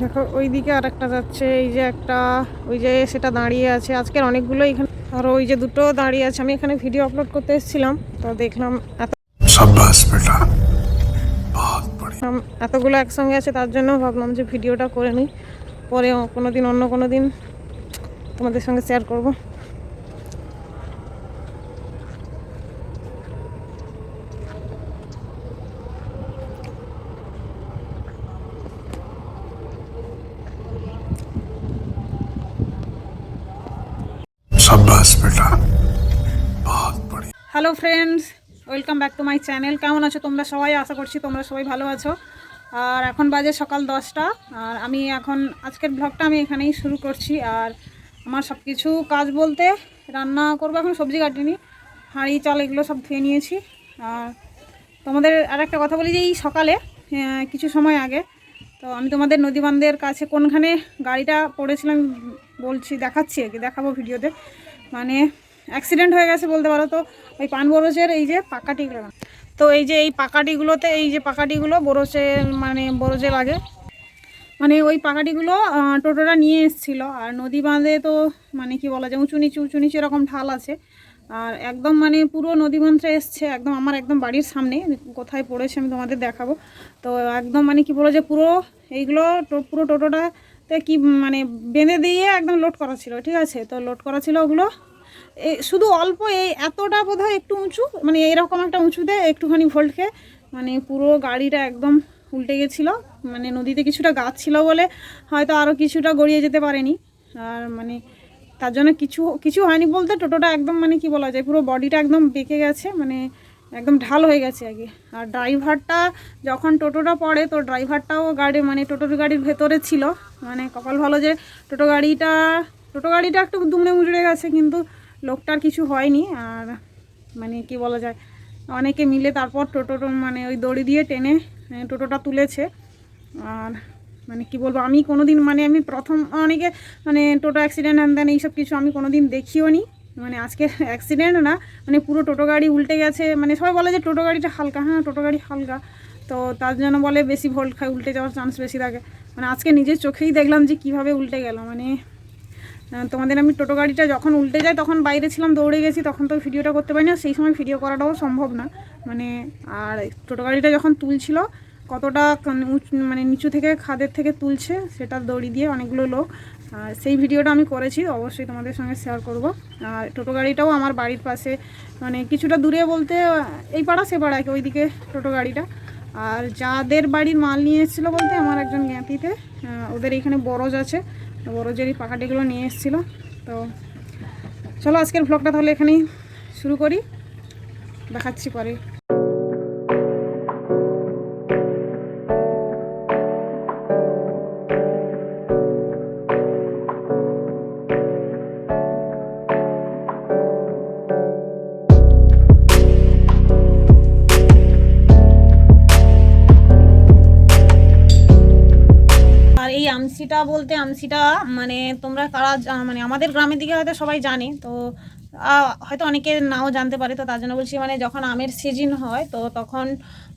দেখো ওইদিকে আর একটা যাচ্ছে এই যে একটা ওই যে সেটা দাঁড়িয়ে আছে। আজকের অনেকগুলো এখানে আর ওই যে দুটো দাঁড়িয়ে আছে। আমি এখানে ভিডিও আপলোড করতে এসেছিলাম তো দেখলাম এত এতগুলো একসঙ্গে আছে তার জন্য ভাবলাম যে ভিডিওটা করে নিই। পরে কোনো দিন অন্য কোনো দিন তোমাদের সঙ্গে শেয়ার করব। Hello friends welcome back to my channel কেমন আছো তোমরা সবাই? আশা করছি তোমরা সবাই ভালো আছো। আর এখন বাজে সকাল দশটা। আর আমি এখন আজকের ব্লগটা আমি এখানেই শুরু করছি। আর আমার সব কিছু কাজ বলতে রান্না করব এখন, সবজি কাটিনি, হাঁড়ি, চাল এগুলো সব ধুয়ে নিয়েছি। আর তোমাদের আর একটা কথা বলি যে এই সকালে কিছু সময় আগে, তো আমি তোমাদের নদীবান্ধের কাছে কোনখানে গাড়িটা পড়েছিলাম বলছি, দেখাচ্ছি আর কি, দেখাবো ভিডিওতে। মানে অ্যাক্সিডেন্ট হয়ে গেছে বলতে পারো তো, ওই পান বরজের এই যে পাকাটিগুলো। তো এই যে এই পাকাটিগুলোতে, এই যে পাকাটিগুলো বরজে মানে বরজে লাগে মানে ওই পাকাটিগুলো টোটোটা নিয়ে এসেছিল। আর নদী বাঁধে তো মানে কি বলা যায় উঁচু নিচু উঁচু নিচু এরকম ঢাল আছে। আর একদম মানে পুরো নদী বাঁধটা এসছে, একদম আমার একদম বাড়ির সামনে। কোথায় পড়েছে আমি তোমাদের দেখাবো। তো একদম মানে কি বলো যে পুরো এইগুলো পুরো টোটোটাতে কি মানে বেঁধে দিয়ে একদম লোড করা ছিল, ঠিক আছে? তো লোড করা ছিল ওগুলো। শুধু অল্প এই এতটা বোধ একটু উঁচু মানে এইরকম একটা উঁচুতে একটুখানি ভোল্টকে মানে পুরো গাড়িটা একদম উল্টে গেছিল মানে নদীতে কিছুটা গাছ ছিল বলে হয়তো আরও কিছুটা গড়িয়ে যেতে পারেনি। আর মানে তার জন্য কিছু কিছু হয়নি বলতে, টোটোটা একদম মানে কি বলা যায়, পুরো বডিটা একদম বেঁকে গেছে মানে একদম ঢাল হয়ে গেছে আগে। আর ড্রাইভারটা যখন টোটোটা পড়ে, তো ড্রাইভারটাও গাড়ি মানে টোটোর গাড়ির ভেতরে ছিল। মানে কপাল ভালো যে টোটো গাড়িটা টোটো গাড়িটা একটু দুমড়ে মুচড়ে গেছে, কিন্তু লোকটার কিছু হয়নি। আর মানে কি বলা যায় অনেকে মিলে তারপর টোটো মানে ওই দড়ি দিয়ে টেনে টোটোটা তুলেছে। আর মানে কি বলব, আমি কোনো দিন মানে আমি প্রথম, অনেকে মানে টোটো অ্যাক্সিডেন্ট হ্যান ত্যান এইসব কিছু আমি কোনো দিন দেখিও নি। মানে আজকে অ্যাক্সিডেন্ট না মানে পুরো টোটো গাড়ি উল্টে গেছে। মানে সবাই বলে যে টোটো গাড়িটা হালকা হ্যাঁ টোটো গাড়ি হালকা। তো তার জন্য বলে বেশি ভোল্ট খায়, উল্টে যাওয়ার চান্স বেশি থাকে। মানে আজকে নিজের চোখেই দেখলাম যে কীভাবে উল্টে গেল। মানে তোমাদের আমি টোটো গাড়িটা যখন উল্টে যায়, তখন বাইরে ছিলাম, দৌড়ে গেছি, তখন তো ভিডিওটা করতে পারি না, সেই সময় ভিডিও করাটাও সম্ভব না। মানে আর টোটো গাড়িটা যখন তুলছিল, কতটা মানে নিচু থেকে খাদের থেকে তুলছে, সেটা দড়ি দিয়ে অনেকগুলো লোক। আর সেই ভিডিওটা আমি করেছি, অবশ্যই তোমাদের সঙ্গে শেয়ার করব। আর টোটো গাড়িটাও আমার বাড়ির পাশে মানে কিছুটা দূরে বলতে, এই পাড়া সে পাড়া ওইদিকে টোটো গাড়িটা। আর যাদের বাড়ির মাল নিয়ে এসেছিল বলতে, আমার একজন জ্ঞাতিতে ওদের এইখানে বরজ আছে। বরজের জেরি পাখাটিগুলো নিয়ে এসেছিল। তো চলো আজকের ব্লগটা তাহলে এখানেই শুরু করি। দেখাচ্ছি পরে। আমসিটা বলতে আমসিটা মানে তোমরা কারা মানে আমাদের গ্রামের দিকে হয়তো সবাই জানে, তো হয়তো অনেকে নাও জানতে পারে, তো তার জন্য বলছি মানে যখন আমের সিজন হয়, তো তখন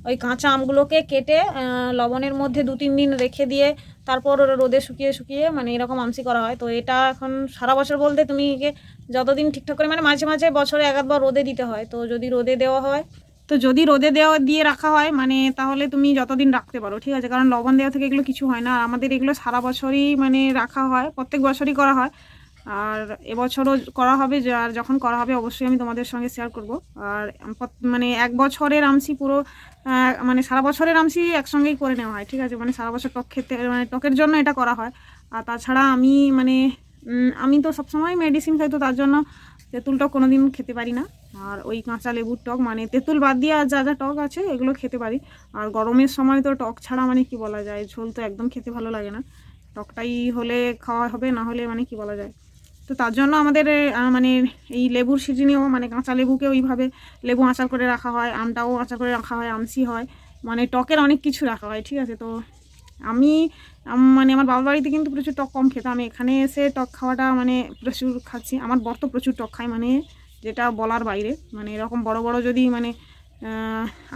ওই কাঁচা আমগুলোকে কেটে লবণের মধ্যে দু, তিন দিন রেখে দিয়ে, তারপর রোদে শুকিয়ে শুকিয়ে মানে এরকম আমসি করা হয়, তো এটা এখন সারা বছর বলতে তুমি যতদিন ঠিকঠাক করে মানে মাঝে মাঝে বছরে এক আধবার রোদে দিতে হয়, তো যদি রোদে দেওয়া হয় তো যদি রোদে দেওয়া দিয়ে রাখা হয় মানে তাহলে তুমি যতদিন রাখতে পারো, ঠিক আছে? কারণ লবণ দেওয়া থেকে এগুলো কিছু হয় না। আর আমাদের এগুলো সারা বছরই মানে রাখা হয়, প্রত্যেক বছরই করা হয়। আর এবছরও করা হবে আর যখন করা হবে অবশ্যই আমি তোমাদের সঙ্গে শেয়ার করব। আর মানে এক বছরের আমসি পুরো মানে সারা বছরের আমসি একসঙ্গেই করে নেওয়া হয়, ঠিক আছে? মানে সারা বছর টক খেতে মানে টকের জন্য এটা করা হয়। আর তাছাড়া আমি মানে আমি তো সবসময় মেডিসিন খাই, তো তার জন্য তেঁতুল টক কোনো দিন খেতে পারি না। আর ওই কাঁচা লেবুর টক মানে তেঁতুল বাদ দিয়ে আর যা যা টক আছে এগুলো খেতে পারি। আর গরমের সময় তো টক ছাড়া মানে কি বলা যায়? ঝোল তো একদম খেতে ভালো লাগে না। টকটাই হলে খাওয়া হবে, না হলে মানে কি বলা যায়? তো তার জন্য আমাদের মানে এই লেবুর সিজনেও মানে কাঁচা লেবুকে ওইভাবে লেবু আচার করে রাখা হয়, আমটাও আচার করে রাখা হয়, আমসি হয়। মানে টকের অনেক কিছু রাখা হয়, ঠিক আছে? তো আমি মানে আমার বাবার বাড়িতে কিন্তু প্রচুর টক কম খেতাম। আমি এখানে এসে টক খাওয়াটা মানে প্রচুর খাচ্ছি। আমার বর তো প্রচুর টক খায় মানে যেটা বলার বাইরে। মানে এরকম বড় বড় যদি মানে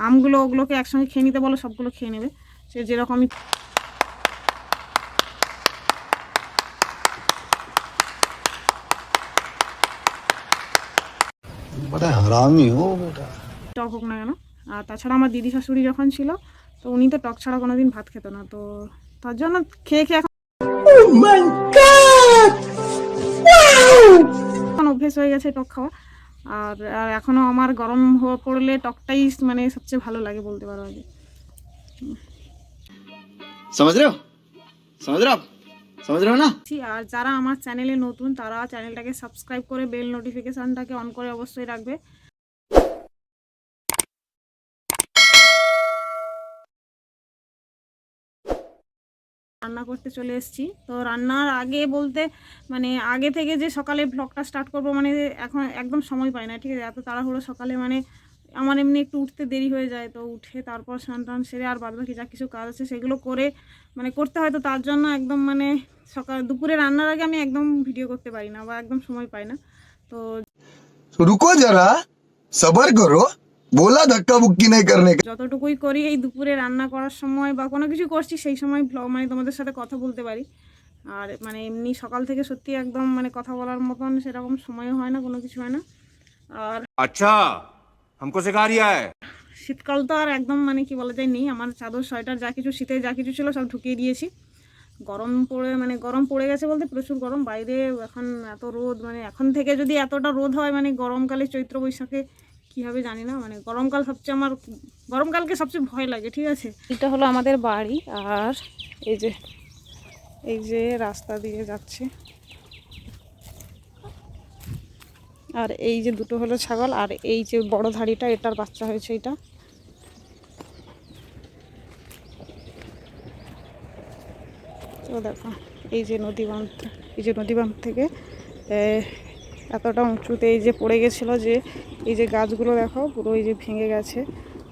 আমগুলো ওগুলোকে একসঙ্গে খেয়ে নিতে বলো সবগুলো খেয়ে নেবে। সে যেরকমই মানে টক হোক না কেন। আর তাছাড়া আমার দিদি শাশুড়ি যখন ছিল তো উনি তো টক ছাড়া কোনোদিন ভাত খেত না তো তার জন্য খেয়ে খেয়ে এখন oh অভ্যেস হয়ে গেছে টক খাওয়া। আর আর এখনও আমার গরম হওয়া পড়লে টকটাই মানে সবচেয়ে ভালো লাগে বলতে পারো আগে। আর যারা আমার চ্যানেলে নতুন তারা চ্যানেলটাকে সাবস্ক্রাইব করে বেল নোটিফিকেশানটাকে অন করে অবশ্যই রাখবে। রান্না করতে চলে এসেছি। তো রান্নার আগে বলতে মানে আগে থেকে যে সকালে ব্লগটা স্টার্ট করব মানে এখন একদম সময় পাই না, ঠিক আছে? এত তাড়াহুড়ো সকালে মানে আমার এমনি একটু উঠতে দেরি হয়ে যায়, তো উঠে তারপর স্নান টান সেরে আর বাদবাকি যা কিছু কাজ আছে সেগুলো করে মানে করতে হয়, তো তার জন্য একদম মানে সকাল দুপুরে রান্নার আগে আমি একদম ভিডিও করতে পারি না বা একদম সময় পাই না। তো রুকো যারা সবার করো। करो बोला धक्का बुक्की नहीं करने का যতটুকুই করি এই দুপুরে রান্না করার সময় বা কোনো কিছু করছি সেই সময় ব্লগ মানে তোমাদের সাথে কথা বলতে পারি আর মানে এমনি সকাল থেকে সত্যি একদম মানে কথা বলার মতন সেরকম সময়ও হয় না কোনো কিছু হয় না আর अच्छा हमको सिखा रिया है শীতকাল তো আর একদম মানে কি বলা যায় নেই আমার চাদর সোয়েটার যা কিছু শীতে যা কিছু ছিল সব ঢুকিয়ে দিয়েছি গরম পড়ে মানে গরম পড়ে গেছে বলতে প্রচুর গরম বাইরে এখন এত রোদ মানে এখন থেকে যদি এতটা রোদ হয় মানে গরমকালে চৈত্র বৈশাখে কী হবে জানি না মানে গরমকাল সবচেয়ে আমার, গরমকালকে সবচেয়ে ভয় লাগে, ঠিক আছে? এটা হলো আমাদের বাড়ি, আর এই যে এই যে রাস্তা দিয়ে যাচ্ছে। আর এই যে দুটো হলো ছাগল, আর এই যে বড় ধাড়িটা, এটার বাচ্চা হয়েছে এটা। তো দেখো, এই যে নদী বাঁধ এই যে নদী বাঁধ থেকে এতটা উঁচুতে এই যে পড়ে গেছিল যে, এই যে গাছগুলো দেখো পুরো এই যে ভেঙে গেছে।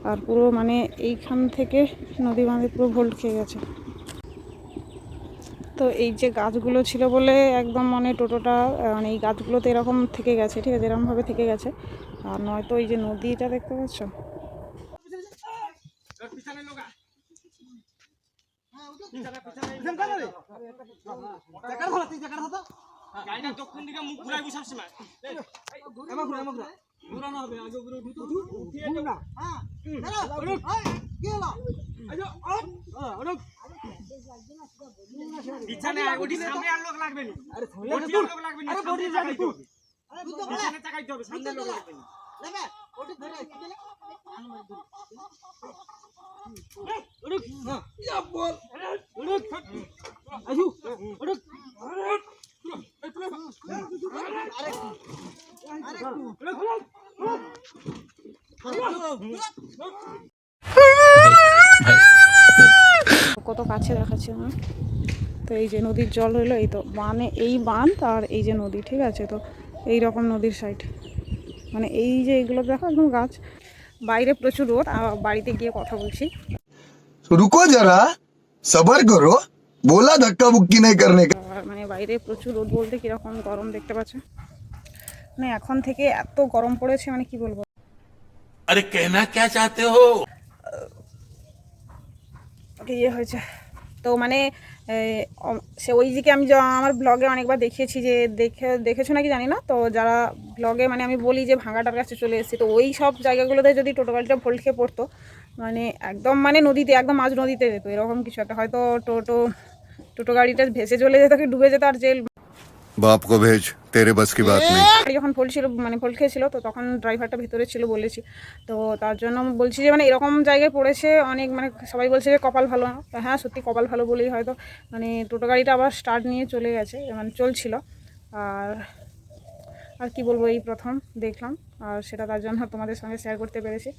আর পুরো মানে এইখান থেকে নদী বাঁধে পুরো ভোল্ট খেয়ে গেছে। তো এই যে গাছগুলো ছিল বলে একদম মানে টোটোটা মানে এই গাছগুলোতে এরকম থেকে গেছে, ঠিক আছে, এরকমভাবে থেকে গেছে। আর নয়তো এই যে নদীটা দেখতে পাচ্ছ? গাড়িটা দক্ষিণ দিকে মুখ ঘুরাই বুঝাব সময় এমা ঘুরা এমা ঘুরা ঘুরানো হবে আগে উপরে উঠি তো উঠিয়ে যাও না হ্যাঁ অনুক কি হলো আজো অনুক পিছনে আগুটি সামনে আর লোক লাগবে না আরে থামলে তো লোক লাগবে না আরে বডি যাবে তুই তুই তো পিছনে তাকাই যাবে সামনে লোক লাগবে না লেবে ওটি ধরে কি দিলে অনুক হ্যাঁ ইয়া বল অনুক আজু অনুক কত কাছে দেখাচ্ছে আমার তো এই যে নদীর জল হলো এই তো মানে এই বাঁধ আর এই যে নদী ঠিক আছে? তো এই রকম নদীর সাইড মানে এই যে এগুলো দেখো একদম গাছ। বাইরে প্রচুর রোদ বাড়িতে গিয়ে কথা বলছি। রুকো যারা সবার করো। বলা ধাক্কা বুক্কি নেই করনে মানে বাইরে প্রচুর রোদ বলতে কীরকম গরম দেখতে পাচ্ছ? মানে এখন থেকে এত গরম পড়েছে মানে কি বলব? अरे कहना क्या चाहते हो ওকে ইয়ে হয়েছে তো মানে এ, অ- সে ওই দিকে আমি য- আমার ব্লগে অনেকবার দেখিয়েছি যে দেখে দেখেছো নাকি জানি না তো যারা ব্লগে মানে আমি বলি যে ভাঙাটার কাছে চলে এসেছি তো ওই সব জায়গাগুলোতে যদি টোটো গাড়িটা ভোল্ট খেয়ে পড়তো মানে একদম মানে নদীতে একদম মাঝ নদীতে যেত এরকম কিছু একটা হয়তো টোটো টোটো গাড়িটা ভেসে চলে যেত কি ডুবে যেত আর জেল বাপ কো ভেজ, তেরে বাস কি বাত নেই। যখন ফুল ছিল মানে পোল খেয়েছিল, তো তখন ড্রাইভারটা ভিতরে ছিল বলেছি। তো তার জন্য বলছি যে মানে এরকম জায়গায় পড়েছে অনেক মানে সবাই বলছে যে, কপাল ভালো হ্যাঁ সত্যি কপাল ভালো বলেই হয়তো মানে টোটো গাড়িটা আবার স্টার্ট নিয়ে চলে গেছে মানে চলছিল। আর আর কি বলব এই প্রথম দেখলাম, আর সেটা তার জন্য তোমাদের সঙ্গে শেয়ার করতে পেরেছি।